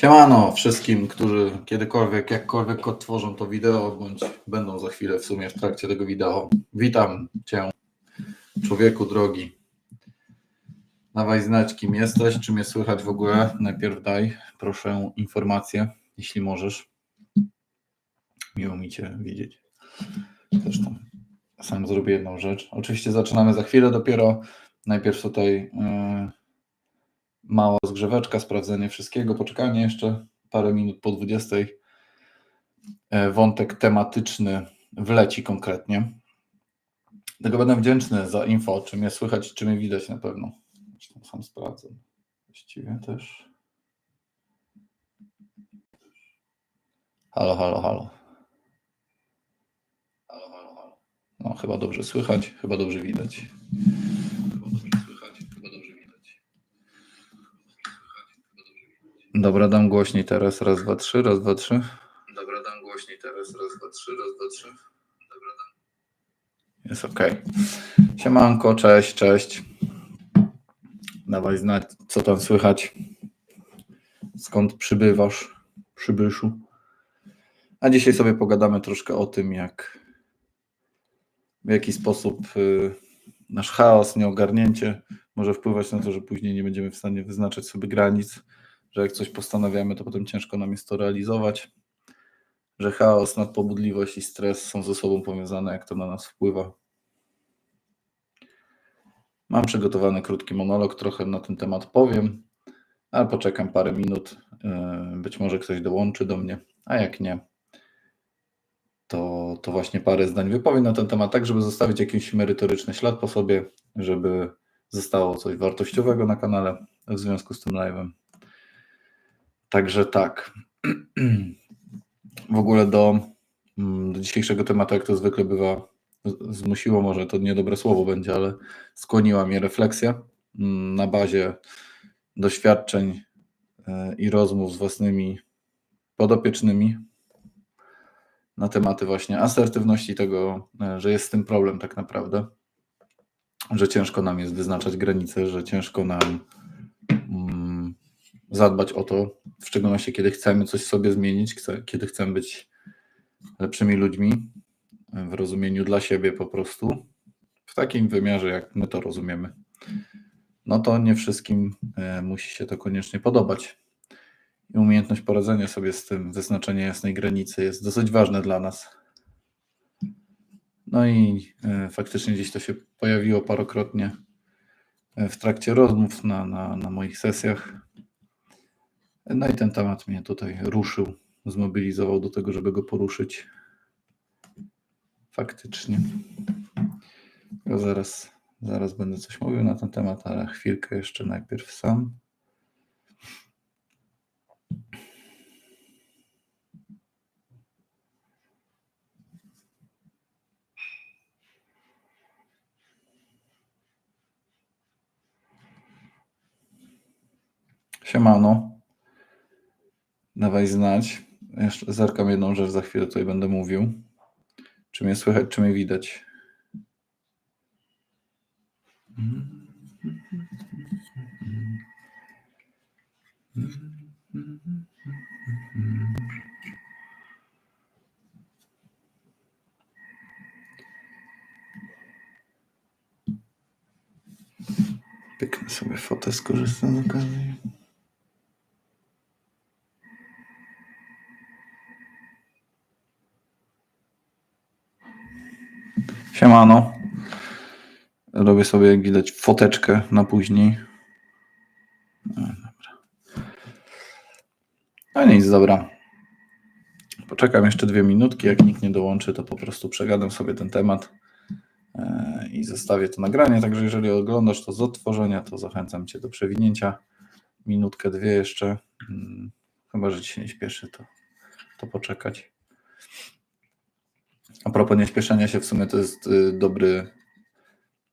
Siemano wszystkim, którzy kiedykolwiek, jakkolwiek odtworzą to wideo, bądź będą za chwilę w sumie w trakcie tego wideo. Witam Cię, człowieku drogi. Dawaj znać, kim jesteś, czym jest słychać w ogóle. Najpierw daj, proszę, informację, jeśli możesz. Miło mi Cię widzieć. Zresztą sam zrobię jedną rzecz. Oczywiście zaczynamy za chwilę dopiero. Najpierw tutaj... Yy, mała zgrzeweczka, sprawdzenie wszystkiego, poczekanie jeszcze parę minut po 20. E, Wątek tematyczny wleci konkretnie. Tego będę wdzięczny za info, czy mnie słychać, czy mnie widać na pewno. Zresztą sam sprawdzę. Właściwie też. Halo, halo, halo. Halo, halo, halo. No, chyba dobrze słychać, chyba dobrze widać. Chyba dobrze słychać, chyba dobrze widać. Dobra, dam głośniej teraz. Raz, dwa, trzy, raz, dwa, trzy. Dobra, dam głośniej teraz. Raz, dwa, trzy, raz, dwa, trzy. Dobra, dam. Jest ok. Siemanko, cześć, cześć. Dawaj znać, co tam słychać. Skąd przybywasz, przybyszu. A dzisiaj sobie pogadamy troszkę o tym, jak w jaki sposób y, nasz chaos, nieogarnięcie może wpływać na to, że później nie będziemy w stanie wyznaczać sobie granic, że jak coś postanawiamy, to potem ciężko nam jest to realizować, że chaos, nadpobudliwość i stres są ze sobą powiązane, jak to na nas wpływa. Mam przygotowany krótki monolog, trochę na ten temat powiem, ale poczekam parę minut. y, Być może ktoś dołączy do mnie, a jak nie, to, to właśnie parę zdań wypowiem na ten temat, tak żeby zostawić jakiś merytoryczny ślad po sobie, żeby zostało coś wartościowego na kanale w związku z tym live'em. Także tak. W ogóle do, mm, do dzisiejszego tematu, jak to zwykle bywa, zmusiło, może to niedobre słowo będzie, ale skłoniła mnie refleksja mm, na bazie doświadczeń e, i rozmów z własnymi podopiecznymi na tematy właśnie asertywności tego, e, że jest z tym problem tak naprawdę, że ciężko nam jest wyznaczać granice, że ciężko nam zadbać o to, w szczególności kiedy chcemy coś sobie zmienić, kiedy chcemy być lepszymi ludźmi, w rozumieniu dla siebie po prostu, w takim wymiarze, jak my to rozumiemy. No to nie wszystkim e, musi się to koniecznie podobać. I umiejętność poradzenia sobie z tym, wyznaczenie jasnej granicy jest dosyć ważne dla nas. No i e, faktycznie gdzieś to się pojawiło parokrotnie e, w trakcie rozmów na, na, na moich sesjach. No i ten temat mnie tutaj ruszył, zmobilizował do tego, żeby go poruszyć. Faktycznie. Ja zaraz, zaraz będę coś mówił na ten temat, ale chwilkę jeszcze najpierw sam. Siemano. Dawaj znać. Jeszcze zerkam jedną rzecz, za chwilę tutaj będę mówił. Czy mnie słychać, czy mnie widać? Pyknę sobie fotę, skorzystam z okazji. Siemano. Robię sobie, jak widać, foteczkę na później. No, dobra. No nic, dobra. Poczekam jeszcze dwie minutki. Jak nikt nie dołączy, to po prostu przegadam sobie ten temat e, i zostawię to nagranie. Także jeżeli oglądasz to z odtworzenia, to zachęcam Cię do przewinięcia. Minutkę, dwie jeszcze. Mm, Chyba, że Ci się nie śpieszy, to, to poczekać. A propos nieśpieszenia się, w sumie to jest y, dobry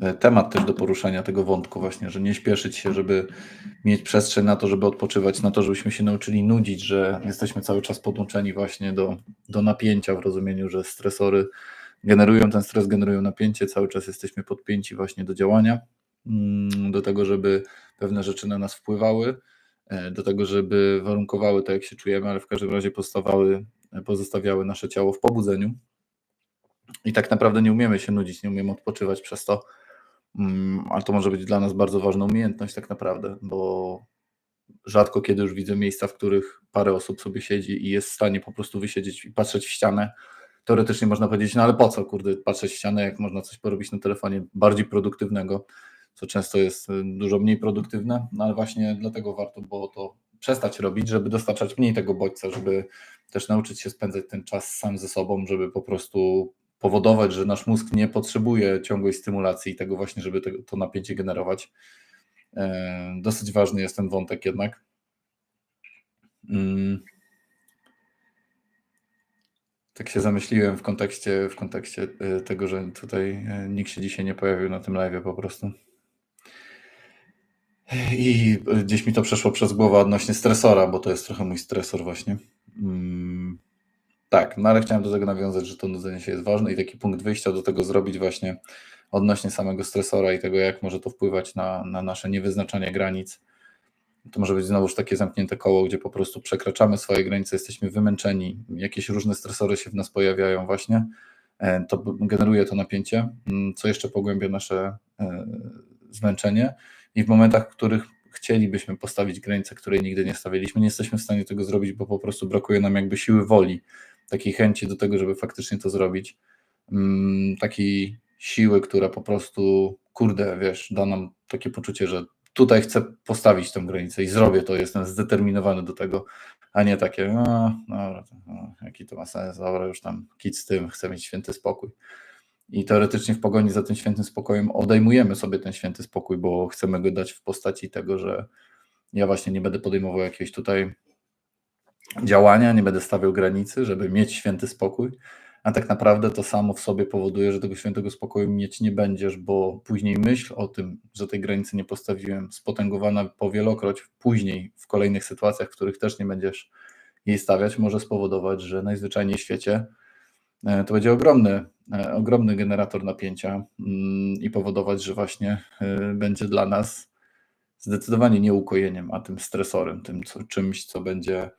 e, temat też do poruszenia tego wątku właśnie, że nie śpieszyć się, żeby mieć przestrzeń na to, żeby odpoczywać, na to, żebyśmy się nauczyli nudzić, że jesteśmy cały czas podłączeni właśnie do, do napięcia w rozumieniu, że stresory generują ten stres, generują napięcie, cały czas jesteśmy podpięci właśnie do działania, mm, do tego, żeby pewne rzeczy na nas wpływały, e, do tego, żeby warunkowały to, jak się czujemy, ale w każdym razie pozostawały, pozostawiały nasze ciało w pobudzeniu. I tak naprawdę nie umiemy się nudzić, nie umiemy odpoczywać przez to. Mm, ale to może być dla nas bardzo ważna umiejętność, tak naprawdę, bo rzadko kiedy już widzę miejsca, w których parę osób sobie siedzi i jest w stanie po prostu wysiedzieć i patrzeć w ścianę. Teoretycznie można powiedzieć, no ale po co, kurde, patrzeć w ścianę, jak można coś porobić na telefonie bardziej produktywnego, co często jest y, dużo mniej produktywne, no ale właśnie dlatego warto było to przestać robić, żeby dostarczać mniej tego bodźca, żeby też nauczyć się spędzać ten czas sam ze sobą, żeby po prostu powodować, że nasz mózg nie potrzebuje ciągłej stymulacji i tego właśnie, żeby to, to napięcie generować. E, dosyć ważny jest ten wątek jednak. Mm. Tak się zamyśliłem w kontekście, w kontekście e, tego, że tutaj e, nikt się dzisiaj nie pojawił na tym live po prostu. I gdzieś mi to przeszło przez głowę odnośnie stresora, bo to jest trochę mój stresor właśnie. Tak, no ale chciałem do tego nawiązać, że to nudzenie się jest ważne i taki punkt wyjścia do tego zrobić właśnie odnośnie samego stresora i tego, jak może to wpływać na, na nasze niewyznaczanie granic. To może być znowuż takie zamknięte koło, gdzie po prostu przekraczamy swoje granice, jesteśmy wymęczeni, jakieś różne stresory się w nas pojawiają właśnie. E, to generuje to napięcie, mm, co jeszcze pogłębia nasze e, zmęczenie i w momentach, w których chcielibyśmy postawić granice, której nigdy nie stawialiśmy, nie jesteśmy w stanie tego zrobić, bo po prostu brakuje nam jakby siły woli, takiej chęci do tego, żeby faktycznie to zrobić. Mm, takiej siły, która po prostu, kurde, wiesz, da nam takie poczucie, że tutaj chcę postawić tę granicę i zrobię to, jestem zdeterminowany do tego, a nie takie, no, dobra, no, jaki to ma sens, dobra, już tam kit z tym, chcę mieć święty spokój. I teoretycznie w pogoni za tym świętym spokojem odejmujemy sobie ten święty spokój, bo chcemy go dać w postaci tego, że ja właśnie nie będę podejmował jakiegoś tutaj działania, nie będę stawiał granicy, żeby mieć święty spokój, a tak naprawdę to samo w sobie powoduje, że tego świętego spokoju mieć nie będziesz, bo później myśl o tym, że tej granicy nie postawiłem, spotęgowana powielokroć później w kolejnych sytuacjach, w których też nie będziesz jej stawiać, może spowodować, że najzwyczajniej w świecie e, to będzie ogromny, e, ogromny generator napięcia mm, i powodować, że właśnie e, będzie dla nas zdecydowanie nie ukojeniem, a tym stresorem, tym co, czymś, co będzie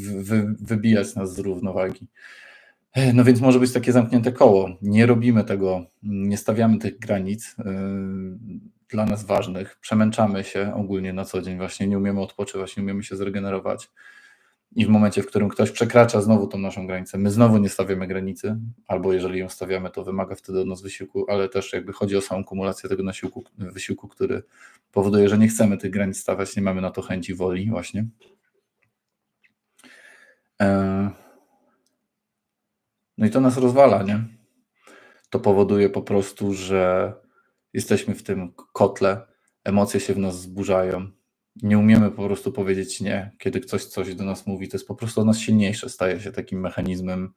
wy, wybijać nas z równowagi. No więc może być takie zamknięte koło. Nie robimy tego, nie stawiamy tych granic yy, dla nas ważnych, przemęczamy się ogólnie na co dzień, właśnie nie umiemy odpoczywać, nie umiemy się zregenerować. I w momencie, w którym ktoś przekracza znowu tą naszą granicę, my znowu nie stawiamy granicy, albo jeżeli ją stawiamy, to wymaga wtedy od nas wysiłku, ale też jakby chodzi o samą kumulację tego nasiłku, wysiłku, który powoduje, że nie chcemy tych granic stawiać, nie mamy na to chęci woli właśnie. E, no i to nas rozwala, nie? To powoduje po prostu, że jesteśmy w tym kotle, emocje się w nas zburzają, nie umiemy po prostu powiedzieć nie, kiedy ktoś coś do nas mówi, to jest po prostu od nas silniejsze, staje się takim mechanizmem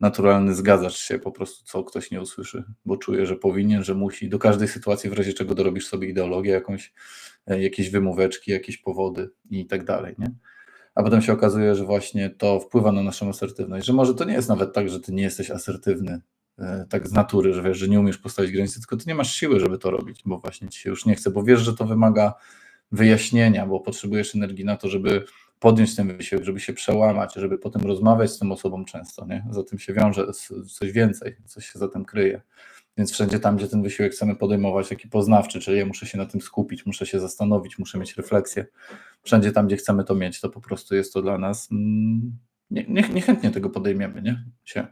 naturalny, zgadzasz się po prostu, co ktoś nie usłyszy, bo czuje, że powinien, że musi. Do każdej sytuacji, w razie czego dorobisz sobie ideologię jakąś, e, jakieś wymóweczki, jakieś powody i tak dalej, nie? A potem się okazuje, że właśnie to wpływa na naszą asertywność, że może to nie jest nawet tak, że ty nie jesteś asertywny, e, tak z natury, że wiesz, że nie umiesz postawić granicy, tylko ty nie masz siły, żeby to robić, bo właśnie ci się już nie chce, bo wiesz, że to wymaga wyjaśnienia, bo potrzebujesz energii na to, żeby podjąć ten wysiłek, żeby się przełamać, żeby potem rozmawiać z tą osobą często. Nie? Za tym się wiąże coś więcej, coś się za tym kryje. Więc wszędzie tam, gdzie ten wysiłek chcemy podejmować, taki poznawczy, czyli ja muszę się na tym skupić, muszę się zastanowić, muszę mieć refleksję. Wszędzie tam, gdzie chcemy to mieć, to po prostu jest to dla nas. Mm, nie, nie, niechętnie tego podejmiemy, nie? Się,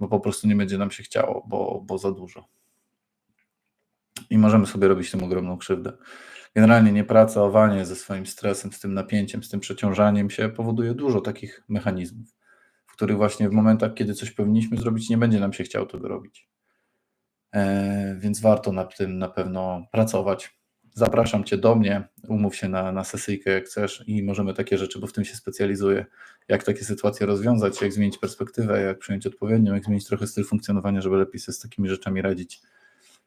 bo po prostu nie będzie nam się chciało, bo, bo za dużo. I możemy sobie robić tym ogromną krzywdę generalnie niepracowanie ze swoim stresem, z tym napięciem, z tym przeciążaniem się powoduje dużo takich mechanizmów, w których właśnie w momentach, kiedy coś powinniśmy zrobić, nie będzie nam się chciało tego robić. E, więc warto nad tym na pewno pracować. Zapraszam Cię do mnie, umów się na, na sesyjkę jak chcesz i możemy takie rzeczy, bo w tym się specjalizuję, jak takie sytuacje rozwiązać, jak zmienić perspektywę, jak przyjąć odpowiednią, jak zmienić trochę styl funkcjonowania, żeby lepiej sobie z takimi rzeczami radzić.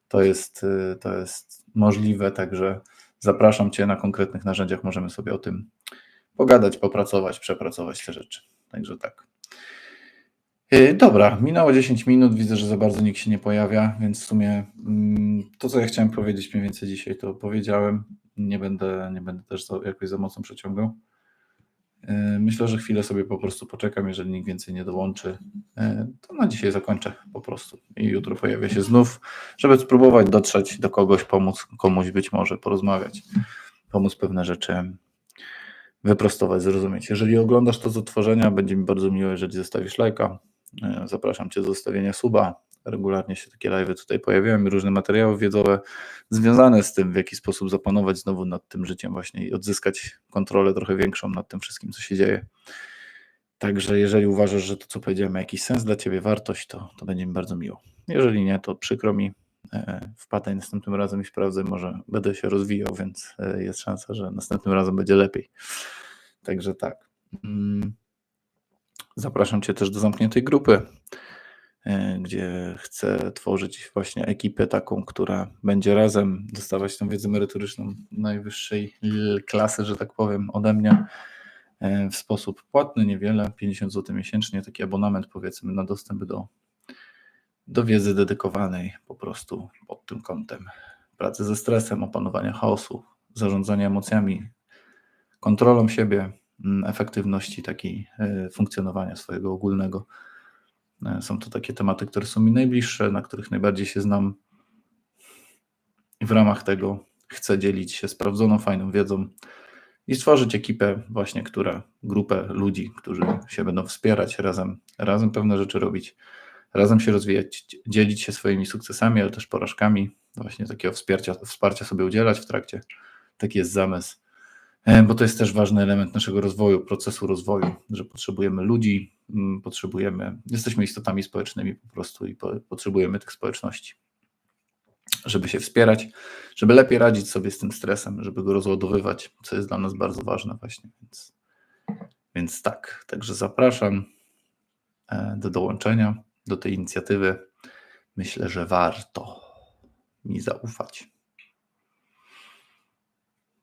To jest, y, to jest możliwe, także zapraszam Cię na konkretnych narzędziach, możemy sobie o tym pogadać, popracować, przepracować te rzeczy. Także tak. Y, dobra, minęło 10 minut, widzę, że za bardzo nikt się nie pojawia, więc w sumie mm, to, co ja chciałem powiedzieć mniej więcej dzisiaj, to powiedziałem. Nie będę, nie będę też jakoś za mocno przeciągał. E, Myślę, że chwilę sobie po prostu poczekam, jeżeli nikt więcej nie dołączy, e, to na dzisiaj zakończę po prostu. I jutro pojawię się znów, żeby spróbować dotrzeć do kogoś, pomóc komuś być może porozmawiać, pomóc pewne rzeczy wyprostować, zrozumieć. Jeżeli oglądasz to z otworzenia, będzie mi bardzo miło, jeżeli zostawisz lajka. E, Zapraszam Cię do zostawienia suba. Regularnie się takie live tutaj pojawiają i różne materiały wiedzowe związane z tym, w jaki sposób zapanować znowu nad tym życiem właśnie i odzyskać kontrolę trochę większą nad tym wszystkim, co się dzieje. Także jeżeli uważasz, że to, co powiedziałem, ma jakiś sens dla Ciebie, wartość, to, to będzie mi bardzo miło. Jeżeli nie, to przykro mi. E, Wpadaj następnym razem i sprawdzę, może będę się rozwijał, więc e, jest szansa, że następnym razem będzie lepiej. Także tak. Mm. Zapraszam Cię też do zamkniętej grupy, gdzie chcę tworzyć właśnie ekipę taką, która będzie razem dostawać tą wiedzę merytoryczną najwyższej klasy, że tak powiem, ode mnie e, w sposób płatny, niewiele, 50 zł miesięcznie, taki abonament powiedzmy na dostęp do, do wiedzy dedykowanej po prostu pod tym kątem pracy ze stresem, opanowania chaosu, zarządzania emocjami, kontrolą siebie, mm, efektywności takiej e, funkcjonowania swojego ogólnego. E, Są to takie tematy, które są mi najbliższe, na których najbardziej się znam. I w ramach tego chcę dzielić się sprawdzoną, fajną wiedzą i stworzyć ekipę właśnie, która, grupę ludzi, którzy się będą wspierać razem, razem pewne rzeczy robić, razem się rozwijać, dzielić się swoimi sukcesami, ale też porażkami, właśnie takiego wsparcia, wsparcia sobie udzielać w trakcie. Taki jest zamysł. E, bo to jest też ważny element naszego rozwoju, procesu rozwoju, że potrzebujemy ludzi, mm, potrzebujemy, jesteśmy istotami społecznymi po prostu i po, potrzebujemy tych społeczności, żeby się wspierać, żeby lepiej radzić sobie z tym stresem, żeby go rozładowywać, co jest dla nas bardzo ważne właśnie, więc, więc tak, także zapraszam e, do dołączenia do tej inicjatywy. Myślę, że warto mi zaufać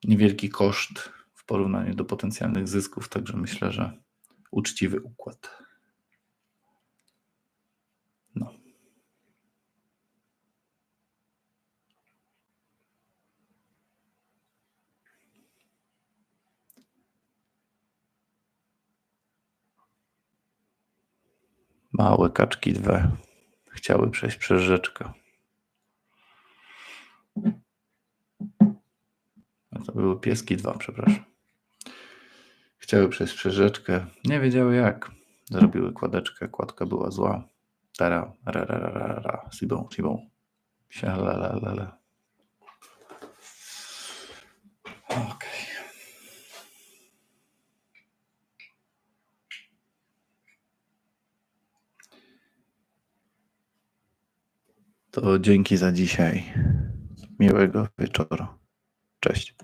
niewielki koszt porównaniu do potencjalnych zysków, także myślę, że uczciwy układ. No. Małe kaczki dwie chciały przejść przez rzeczkę. To były pieski dwa, przepraszam. Chciały przez rzeczkę, nie wiedziały jak. Zrobiły kładeczkę, kładka była zła. Tara, ra, ra, ra, ra, ra, sibą, sibą. Sia, la, la, la, la. Okej. To dzięki za dzisiaj. Miłego wieczoru. Cześć.